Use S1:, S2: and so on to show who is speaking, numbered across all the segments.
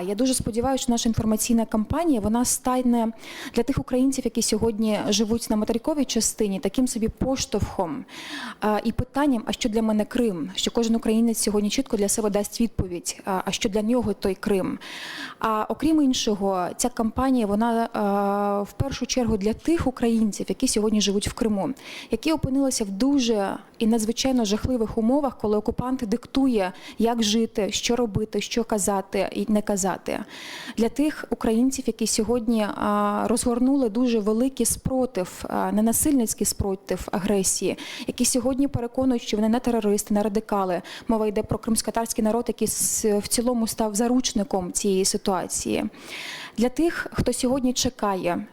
S1: Я дуже сподіваюся, що наша інформаційна кампанія вона стане для тих українців, які сьогодні живуть на материковій частині, таким собі поштовхом і питанням, а що для мене Крим? Що кожен українець сьогодні чітко для себе дасть відповідь, а що для нього той Крим. А окрім іншого, ця кампанія вона в першу чергу для тих українців, які сьогодні живуть в Криму, які опинилися в дуже і надзвичайно жахливих умовах, коли окупант диктує, як жити, що робити, що казати і не казати. Для тих українців, які сьогодні розгорнули дуже великий спротив, ненасильницький спротив агресії, які сьогодні переконують, що вони не терористи, не радикали. Мова йде про кримськотарський народ, який в цілому став заручником цієї ситуації. Для тих, хто сьогодні чекає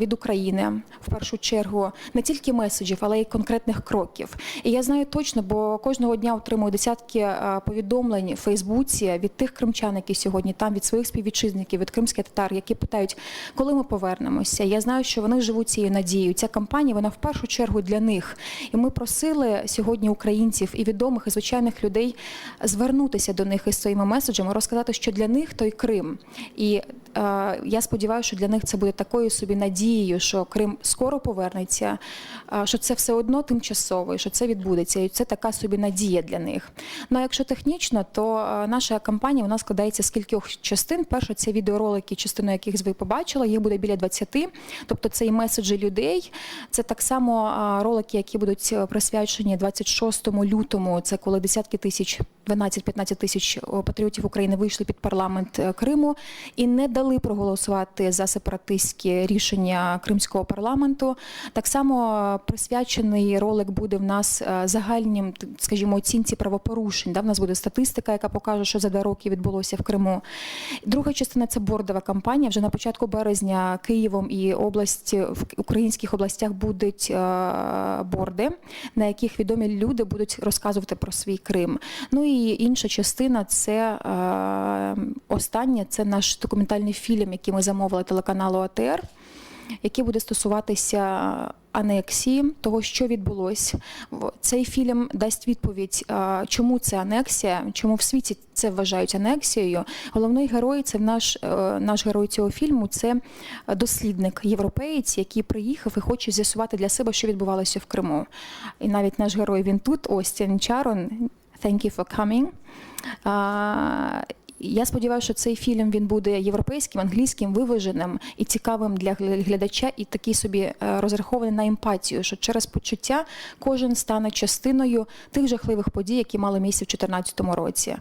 S1: від України в першу чергу не тільки меседжів, але й конкретних кроків. І я знаю точно, бо кожного дня отримую десятки повідомлень в Фейсбуці від тих кримчан, які сьогодні там, від своїх співвітчизників, від кримських татар, які питають, коли ми повернемося. Я знаю, що вони живуть цією надією. Ця кампанія вона в першу чергу для них. І ми просили сьогодні українців і відомих, і звичайних людей звернутися до них із своїми меседжами, розказати, що для них той Крим. І е, я сподіваюся, що для них це буде такою собі надією, що Крим скоро повернеться, е, що це все одно тимчасово, і що це відбудеться. І це така собі надія для них. Ну а якщо технічно, то е, наша кампанія вона складається з кількох частин. Перше, це відеоролики, частину яких ви побачили, їх буде біля 20. Тобто це і меседжі людей. Це так само е, ролики, які будуть е, присвячені 26 лютому. Це коли десятки тисяч, 12-15 тисяч е, патріотів України вийшли під парламент е, Криму і не дали проголосувати за сепаратистське рішення кримського парламенту. Так само е, присвячений ролик буде в нас е, загальнім, скажімо, оцінці правопорушень. Да? В нас буде статистика, яка покаже, що за два роки відбулося в Криму. Друга частина це бордова кампанія. Вже на початку березня Києвом і область в українських областях будуть е, борди, на яких відомі люди будуть розказувати про свій Крим. Ну і інша частина це е, остання, це наш документальний фільм, який ми замовили телеканалу АТР, який буде стосуватися анексії, того, що відбулось. В- Цей фільм дасть відповідь, чому це анексія, чому в світі це вважають анексією. Головний герой це наш, е, наш герой цього фільму. Це дослідник, європеєць, який приїхав і хоче з'ясувати для себе, що відбувалося в Криму. І навіть наш герой він тут, Остін Чарон. Thank you for coming. А, я сподіваюся, що цей фільм він буде європейським, англійським, виваженим і цікавим для глядача, і такий собі е, розрахований на емпатію, що через почуття кожен стане частиною тих жахливих подій, які мали місце в 2014 році.